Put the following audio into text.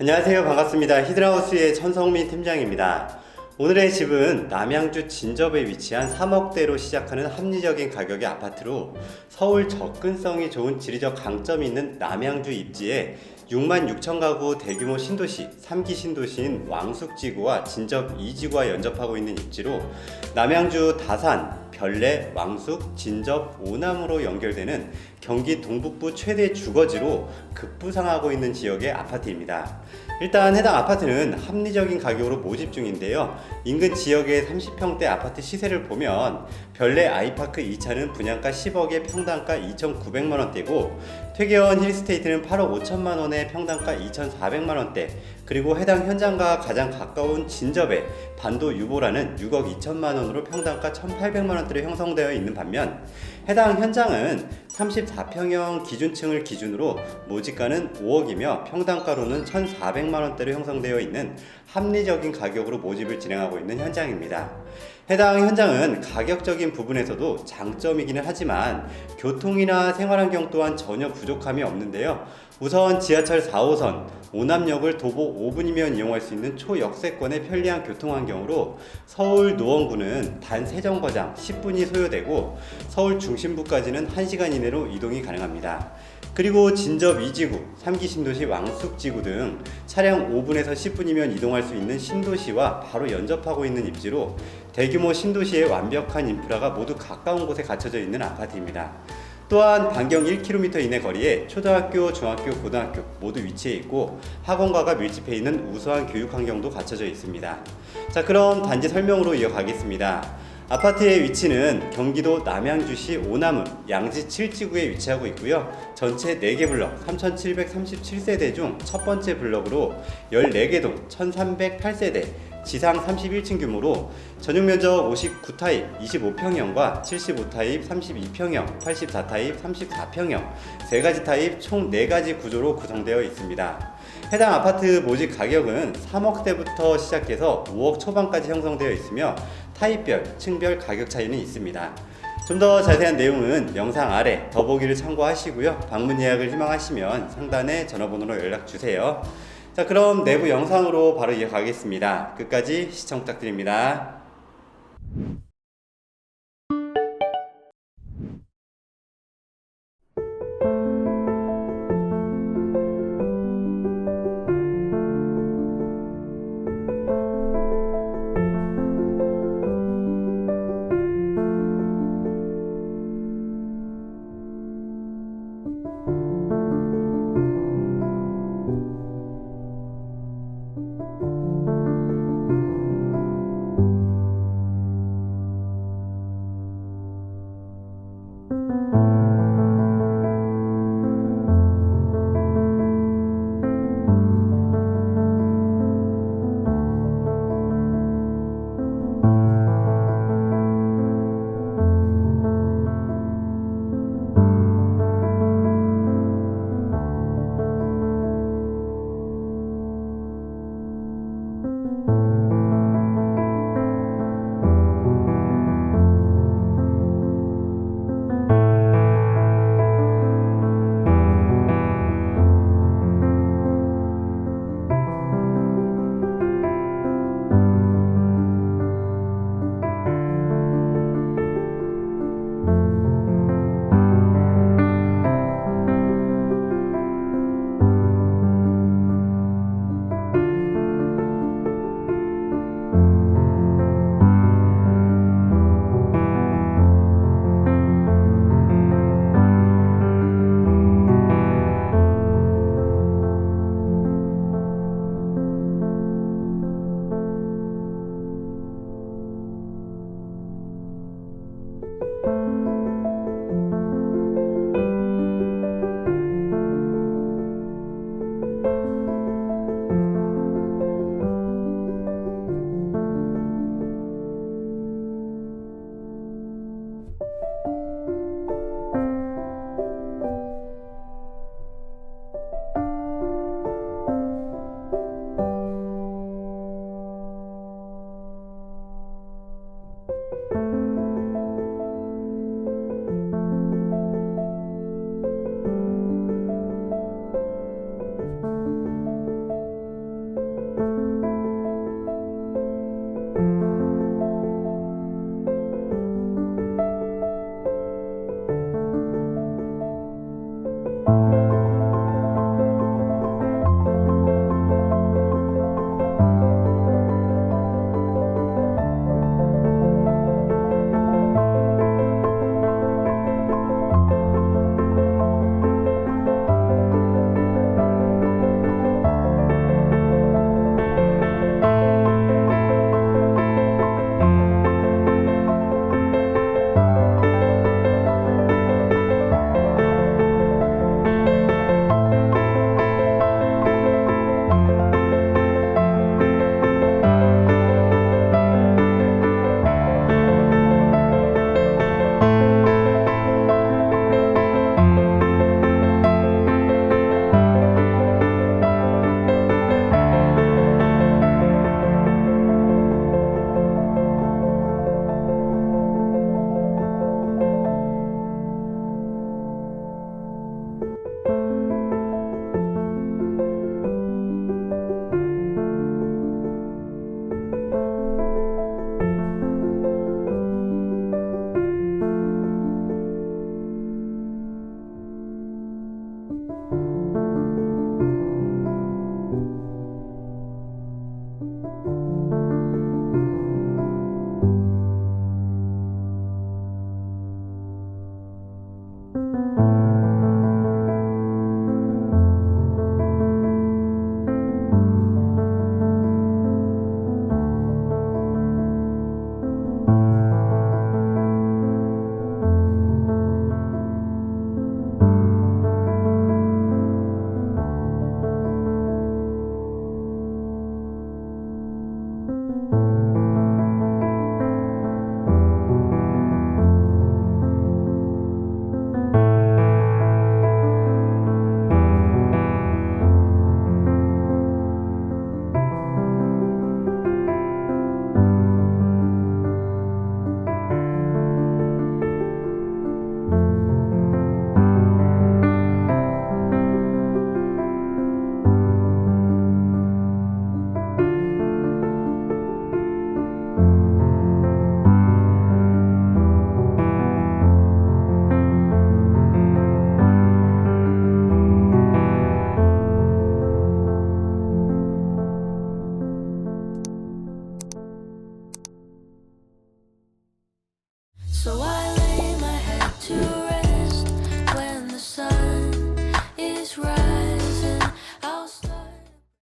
안녕하세요. 반갑습니다. 히드라우스의 천성민 팀장입니다. 오늘의 집은 남양주 진접에 위치한 3억대로 시작하는 합리적인 가격의 아파트로 서울 접근성이 좋은 지리적 강점이 있는 남양주 입지에 6만 6천 가구 대규모 신도시, 3기 신도시인 왕숙지구와 진접 2지구와 연접하고 있는 입지로 남양주 다산, 별내, 왕숙, 진접, 오남으로 연결되는 경기 동북부 최대 주거지로 급부상하고 있는 지역의 아파트입니다. 일단 해당 아파트는 합리적인 가격으로 모집 중인데요. 인근 지역의 30평대 아파트 시세를 보면 별내 아이파크 2차는 분양가 10억에 평당가 2,900만 원대고 퇴계원 힐스테이트는 8억 5천만 원에 평당가 2,400만 원대 그리고 해당 현장과 가장 가까운 진접에 반도 유보라는 6억 2천만 원으로 평당가 1,800만 원대로 형성되어 있는 반면 해당 현장은 34평형 기준층을 기준으로 모집가는 5억이며 평당가로는 1,400만 원대로 형성되어 있는 합리적인 가격으로 모집을 진행하고 있는 현장입니다. 해당 현장은 가격적인 부분에서도 장점이기는 하지만 교통이나 생활환경 또한 전혀 부족함이 없는데요. 우선 지하철 4호선 오남역을 도보 5분이면 이용할 수 있는 초역세권의 편리한 교통환경으로 서울 노원구는 단 세정거장 10분이 소요되고 서울 중심부까지는 1시간 이내로 이동이 가능합니다. 그리고 진접 2지구, 3기 신도시 왕숙지구 등 차량 5분에서 10분이면 이동할 수 있는 신도시와 바로 연접하고 있는 입지로 대규모 신도시의 완벽한 인프라가 모두 가까운 곳에 갖춰져 있는 아파트입니다. 또한 반경 1km 이내 거리에 초등학교, 중학교, 고등학교 모두 위치해 있고 학원과가 밀집해 있는 우수한 교육 환경도 갖춰져 있습니다. 자, 그럼 단지 설명으로 이어가겠습니다. 아파트의 위치는 경기도 남양주시 오남읍 양지 7지구에 위치하고 있고요. 전체 4개 블럭 3,737세대 중 첫 번째 블럭으로 14개 동 1,308세대 지상 31층 규모로 전용 면적 59타입 25평형과 75타입 32평형, 84타입 34평형 세 가지 타입 총 4가지 구조로 구성되어 있습니다. 해당 아파트 모집 가격은 3억대부터 시작해서 5억 초반까지 형성되어 있으며 타입별, 층별 가격 차이는 있습니다. 좀 더 자세한 내용은 영상 아래 더보기를 참고하시고요. 방문 예약을 희망하시면 상단에 전화번호로 연락 주세요. 자, 그럼 내부 영상으로 바로 이어가겠습니다. 끝까지 시청 부탁드립니다. Música